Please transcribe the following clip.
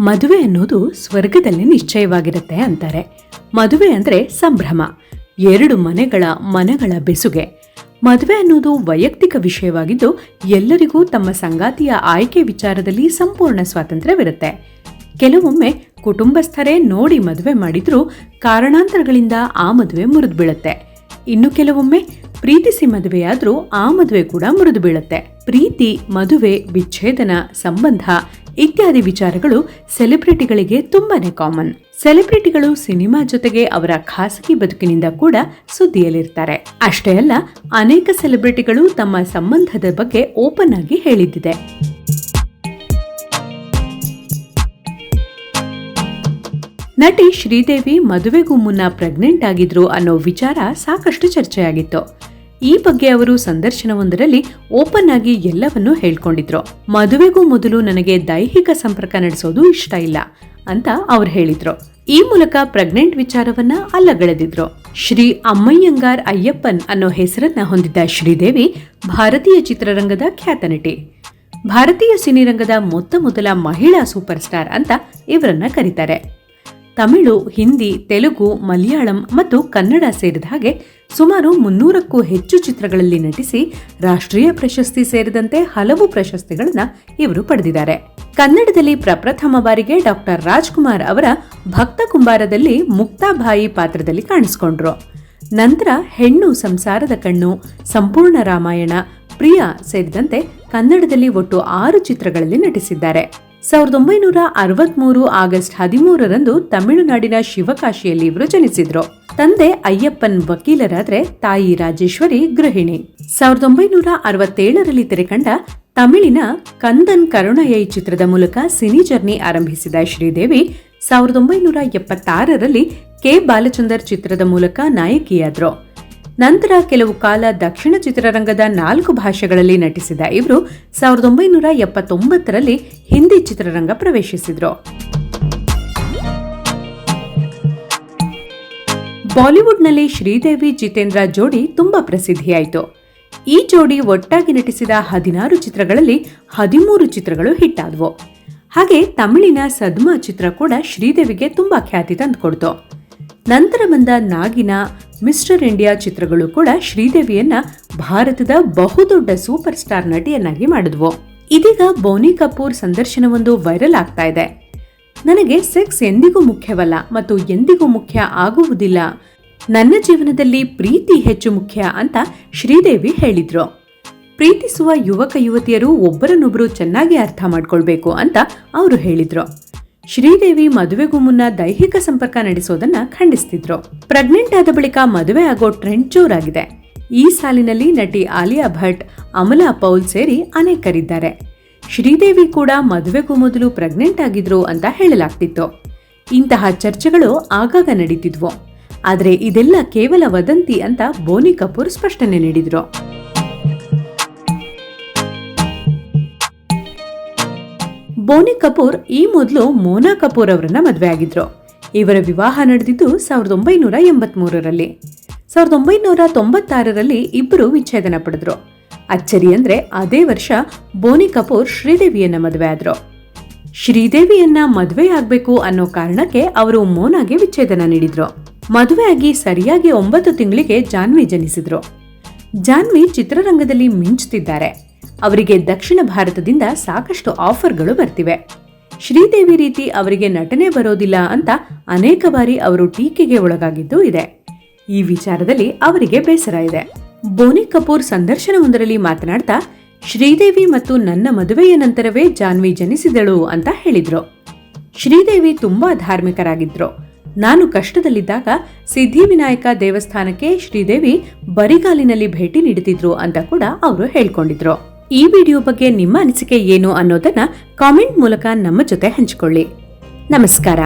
ಮದುವೆ ಅನ್ನೋದು ಸ್ವರ್ಗದಲ್ಲಿ ನಿಶ್ಚಯವಾಗಿರುತ್ತೆ ಅಂತಾರೆ. ಮದುವೆ ಅಂದರೆ ಸಂಭ್ರಮ. ಎರಡು ಮನೆಗಳ ಮನಗಳ ಬೆಸುಗೆ. ಮದುವೆ ಅನ್ನೋದು ವೈಯಕ್ತಿಕ ವಿಷಯವಾಗಿದ್ದು ಎಲ್ಲರಿಗೂ ತಮ್ಮ ಸಂಗಾತಿಯ ಆಯ್ಕೆ ವಿಚಾರದಲ್ಲಿ ಸಂಪೂರ್ಣ ಸ್ವಾತಂತ್ರ್ಯವಿರುತ್ತೆ. ಕೆಲವೊಮ್ಮೆ ಕುಟುಂಬಸ್ಥರೇ ನೋಡಿ ಮದುವೆ ಮಾಡಿದ್ರೂ ಕಾರಣಾಂತರಗಳಿಂದ ಆ ಮದುವೆ ಮುರಿದು ಬೀಳುತ್ತೆ ಇನ್ನು ಕೆಲವೊಮ್ಮೆ ಪ್ರೀತಿಸಿ ಮದುವೆಯಾದರೂ ಆ ಮದುವೆ ಕೂಡ ಮುರಿದು ಬೀಳುತ್ತೆ ಪ್ರೀತಿ, ಮದುವೆ, ವಿಚ್ಛೇದನ, ಸಂಬಂಧ ಇತ್ಯಾದಿ ವಿಚಾರಗಳು ಸೆಲೆಬ್ರಿಟಿಗಳಿಗೆ ತುಂಬಾನೇ ಕಾಮನ್. ಸೆಲೆಬ್ರಿಟಿಗಳು ಸಿನಿಮಾ ಜೊತೆಗೆ ಅವರ ಖಾಸಗಿ ಬದುಕಿನಿಂದ ಕೂಡ ಸುದ್ದಿಯಲ್ಲಿರ್ತಾರೆ. ಅಷ್ಟೇ ಅಲ್ಲ, ಅನೇಕ ಸೆಲೆಬ್ರಿಟಿಗಳು ತಮ್ಮ ಸಂಬಂಧದ ಬಗ್ಗೆ ಓಪನ್ ಆಗಿ ಹೇಳಿದ್ದಿದೆ. ನಟಿ ಶ್ರೀದೇವಿ ಮದುವೆಗೂ ಮುನ್ನ ಪ್ರೆಗ್ನೆಂಟ್ ಆಗಿದ್ರು ಅನ್ನೋ ವಿಚಾರ ಸಾಕಷ್ಟು ಚರ್ಚೆಯಾಗಿತ್ತು. ಈ ಬಗ್ಗೆ ಅವರು ಸಂದರ್ಶನವೊಂದರಲ್ಲಿ ಓಪನ್ ಆಗಿ ಎಲ್ಲವನ್ನೂ ಹೇಳ್ಕೊಂಡಿದ್ರು. ಮದುವೆಗೂ ಮೊದಲು ನನಗೆ ದೈಹಿಕ ಸಂಪರ್ಕ ನಡೆಸೋದು ಇಷ್ಟ ಇಲ್ಲ ಅಂತ ಅವ್ರು ಹೇಳಿದ್ರು. ಈ ಮೂಲಕ ಪ್ರೆಗ್ನೆಂಟ್ ವಿಚಾರವನ್ನ ಅಲ್ಲಗಳೆದಿದ್ರು. ಶ್ರೀ ಅಮ್ಮಯ್ಯಂಗಾರ್ ಅಯ್ಯಪ್ಪನ್ ಅನ್ನೋ ಹೆಸರನ್ನ ಹೊಂದಿದ್ದ ಶ್ರೀದೇವಿ ಭಾರತೀಯ ಚಿತ್ರರಂಗದ ಖ್ಯಾತ ನಟಿ. ಭಾರತೀಯ ಸಿನಿರಂಗದ ಮೊತ್ತ ಮೊದಲ ಮಹಿಳಾ ಸೂಪರ್ ಸ್ಟಾರ್ ಅಂತ ಇವರನ್ನ ಕರೀತಾರೆ. ತಮಿಳು, ಹಿಂದಿ, ತೆಲುಗು, ಮಲಯಾಳಂ ಮತ್ತು ಕನ್ನಡ ಸೇರಿದ ಹಾಗೆ ಸುಮಾರು ಮುನ್ನೂರಕ್ಕೂ ಹೆಚ್ಚು ಚಿತ್ರಗಳಲ್ಲಿ ನಟಿಸಿ ರಾಷ್ಟ್ರೀಯ ಪ್ರಶಸ್ತಿ ಸೇರಿದಂತೆ ಹಲವು ಪ್ರಶಸ್ತಿಗಳನ್ನು ಇವರು ಪಡೆದಿದ್ದಾರೆ. ಕನ್ನಡದಲ್ಲಿ ಪ್ರಪ್ರಥಮ ಬಾರಿಗೆ ಡಾಕ್ಟರ್ ರಾಜ್ಕುಮಾರ್ ಅವರ ಭಕ್ತ ಕುಂಬಾರದಲ್ಲಿ ಮುಕ್ತಾಬಾಯಿ ಪಾತ್ರದಲ್ಲಿ ಕಾಣಿಸಿಕೊಂಡ್ರು. ನಂತರ ಹೆಣ್ಣು ಸಂಸಾರದ ಕಣ್ಣು, ಸಂಪೂರ್ಣ ರಾಮಾಯಣ, ಪ್ರಿಯಾ ಸೇರಿದಂತೆ ಕನ್ನಡದಲ್ಲಿ ಒಟ್ಟು ಆರು ಚಿತ್ರಗಳಲ್ಲಿ ನಟಿಸಿದ್ದಾರೆ. ಸಾವಿರದ ಒಂಬೈನೂರ ಅರವತ್ಮೂರು ಆಗಸ್ಟ್ ಹದಿಮೂರರಂದು ತಮಿಳುನಾಡಿನ ಶಿವಕಾಶಿಯಲ್ಲಿ ಇವರು ಜನಿಸಿದ್ರು. ತಂದೆ ಅಯ್ಯಪ್ಪನ್ ವಕೀಲರಾದ್ರೆ ತಾಯಿ ರಾಜೇಶ್ವರಿ ಗೃಹಿಣಿ. ಸಾವಿರದ ಒಂಬೈನೂರ ಅರವತ್ತೇಳರಲ್ಲಿ ತೆರೆಕಂಡ ತಮಿಳಿನ ಕಂದನ್ ಕರುಣಯೈ ಚಿತ್ರದ ಮೂಲಕ ಸಿನಿ ಜರ್ನಿ ಆರಂಭಿಸಿದ ಶ್ರೀದೇವಿ ಸಾವಿರದ ಒಂಬೈನೂರ ಎಪ್ಪತ್ತಾರರಲ್ಲಿ ಕೆ ಬಾಲಚಂದರ್ ಚಿತ್ರದ ಮೂಲಕ ನಾಯಕಿಯಾದ್ರು. ನಂತರ ಕೆಲವು ಕಾಲ ದಕ್ಷಿಣ ಚಿತ್ರರಂಗದ ನಾಲ್ಕು ಭಾಷೆಗಳಲ್ಲಿ ನಟಿಸಿದ ಇವರು ಸಾವಿರದ ಒಂಬೈನೂರ ಎಪ್ಪತ್ತೊಂಬತ್ತರಲ್ಲಿ ಹಿಂದಿ ಚಿತ್ರರಂಗ ಪ್ರವೇಶಿಸಿದ್ರು. ಬಾಲಿವುಡ್ನಲ್ಲಿ ಶ್ರೀದೇವಿ, ಜಿತೇಂದ್ರ ಜೋಡಿ ತುಂಬಾ ಪ್ರಸಿದ್ಧಿಯಾಯಿತು. ಈ ಜೋಡಿ ಒಟ್ಟಾಗಿ ನಟಿಸಿದ ಹದಿನಾರು ಚಿತ್ರಗಳಲ್ಲಿ ಹದಿಮೂರು ಚಿತ್ರಗಳು ಹಿಟ್ ಆದವು. ಹಾಗೆ ತಮಿಳಿನ ಸದ್ಮಾ ಚಿತ್ರ ಕೂಡ ಶ್ರೀದೇವಿಗೆ ತುಂಬಾ ಖ್ಯಾತಿ ತಂದುಕೊಡ್ತು. ನಂತರ ಬಂದ ನಾಗಿನ ಮಿಸ್ಟರ್ ಇಂಡಿಯಾ ಚಿತ್ರಗಳು ಕೂಡ ಶ್ರೀದೇವಿಯನ್ನ ಭಾರತದ ಬಹುದೊಡ್ಡ ಸೂಪರ್ ಸ್ಟಾರ್ ನಟಿಯನ್ನಾಗಿ ಮಾಡಿದ್ವು. ಇದೀಗ ಬೋನಿ ಕಪೂರ್ ಸಂದರ್ಶನವೊಂದು ವೈರಲ್ ಆಗ್ತಾ ಇದೆ. ನನಗೆ ಸೆಕ್ಸ್ ಎಂದಿಗೂ ಮುಖ್ಯವಲ್ಲ ಮತ್ತು ಎಂದಿಗೂ ಮುಖ್ಯ ಆಗುವುದಿಲ್ಲ. ನನ್ನ ಜೀವನದಲ್ಲಿ ಪ್ರೀತಿ ಹೆಚ್ಚು ಮುಖ್ಯ ಅಂತ ಶ್ರೀದೇವಿ ಹೇಳಿದ್ರು. ಪ್ರೀತಿಸುವ ಯುವಕ ಯುವತಿಯರು ಒಬ್ಬರನ್ನೊಬ್ಬರು ಚೆನ್ನಾಗಿ ಅರ್ಥ ಮಾಡ್ಕೊಳ್ಬೇಕು ಅಂತ ಅವರು ಹೇಳಿದ್ರು. ಶ್ರೀದೇವಿ ಮದುವೆಗೂ ಮುನ್ನ ದೈಹಿಕ ಸಂಪರ್ಕ ನಡೆಸೋದನ್ನ ಖಂಡಿಸ್ತಿದ್ರು. ಪ್ರೆಗ್ನೆಂಟ್ ಆದ ಬಳಿಕ ಮದುವೆ ಆಗೋ ಟ್ರೆಂಡ್ ಜೋರಾಗಿದೆ. ಈ ಸಾಲಿನಲ್ಲಿ ನಟಿ ಆಲಿಯಾ ಭಟ್, ಅಮಲಾ ಪೌಲ್ ಸೇರಿ ಅನೇಕರಿದ್ದಾರೆ. ಶ್ರೀದೇವಿ ಕೂಡ ಮದುವೆಗೂ ಮೊದಲು ಪ್ರೆಗ್ನೆಂಟ್ ಆಗಿದ್ರು ಅಂತ ಹೇಳಲಾಗ್ತಿತ್ತು. ಇಂತಹ ಚರ್ಚೆಗಳು ಆಗಾಗ ನಡೀತಿದ್ವು. ಆದರೆ ಇದೆಲ್ಲ ಕೇವಲ ವದಂತಿ ಅಂತ ಬೋನಿ ಕಪೂರ್ ಸ್ಪಷ್ಟನೆ ನೀಡಿದ್ರು. ಬೋನಿ ಕಪೂರ್, ಈ ಮೊದಲು ಮೋನಾ ಕಪೂರ್ ಅವರನ್ನ ಮದುವೆ ಆಗಿದ್ರು. ಇವರ ವಿವಾಹ ನಡೆದಿದ್ದು ಸಾವಿರದ ಒಂಬೈನೂರ ಎಂಬತ್ಮೂರರಲ್ಲಿ. ಸಾವಿರದ ಒಂಬೈನೂರ ತೊಂಬತ್ತಾರರಲ್ಲಿ ಇಬ್ಬರು ವಿಚ್ಛೇದನ ಪಡೆದ್ರು. ಅಚ್ಚರಿ ಅಂದ್ರೆ ಅದೇ ವರ್ಷ ಬೋನಿ ಕಪೂರ್ ಶ್ರೀದೇವಿಯನ್ನ ಮದುವೆ ಆದ್ರು. ಶ್ರೀದೇವಿಯನ್ನ ಮದುವೆ ಆಗ್ಬೇಕು ಅನ್ನೋ ಕಾರಣಕ್ಕೆ ಅವರು ಮೋನಾಗೆ ವಿಚ್ಛೇದನ ನೀಡಿದ್ರು. ಮದುವೆ ಆಗಿ ಸರಿಯಾಗಿ ಒಂಬತ್ತು ತಿಂಗಳಿಗೆ ಜಾನ್ವಿ ಜನಿಸಿದ್ರು. ಜಾನ್ವಿ ಚಿತ್ರರಂಗದಲ್ಲಿ ಮಿಂಚುತ್ತಿದ್ದಾರೆ ಅವರಿಗೆ ದಕ್ಷಿಣ ಭಾರತದಿಂದ ಸಾಕಷ್ಟು ಆಫರ್ಗಳು ಬರ್ತಿವೆ. ಶ್ರೀದೇವಿ ರೀತಿ ಅವರಿಗೆ ನಟನೆ ಬರೋದಿಲ್ಲ ಅಂತ ಅನೇಕ ಬಾರಿ ಅವರು ಟೀಕೆಗೆ ಒಳಗಾಗಿದ್ದು ಇದೆ. ಈ ವಿಚಾರದಲ್ಲಿ ಅವರಿಗೆ ಬೇಸರ ಇದೆ. ಬೋನಿ ಕಪೂರ್ ಸಂದರ್ಶನವೊಂದರಲ್ಲಿ ಮಾತನಾಡ್ತಾ, ಶ್ರೀದೇವಿ ಮತ್ತು ನನ್ನ ಮದುವೆಯ ನಂತರವೇ ಜಾನ್ವಿ ಜನಿಸಿದಳು ಅಂತ ಹೇಳಿದ್ರು. ಶ್ರೀದೇವಿ ತುಂಬಾ ಧಾರ್ಮಿಕರಾಗಿದ್ರು. ನಾನು ಕಷ್ಟದಲ್ಲಿದ್ದಾಗ ಸಿದ್ಧಿವಿನಾಯಕ ದೇವಸ್ಥಾನಕ್ಕೆ ಶ್ರೀದೇವಿ ಬರಿಗಾಲಿನಲ್ಲಿ ಭೇಟಿ ನೀಡುತ್ತಿದ್ರು ಅಂತ ಕೂಡ ಅವರು ಹೇಳ್ಕೊಂಡಿದ್ರು. ಈ ವಿಡಿಯೋ ಬಗ್ಗೆ ನಿಮ್ಮ ಅನಿಸಿಕೆ ಏನು ಅನ್ನೋದನ್ನ ಕಾಮೆಂಟ್ ಮೂಲಕ ನಮ್ಮ ಜೊತೆ ಹಂಚಿಕೊಳ್ಳಿ. ನಮಸ್ಕಾರ.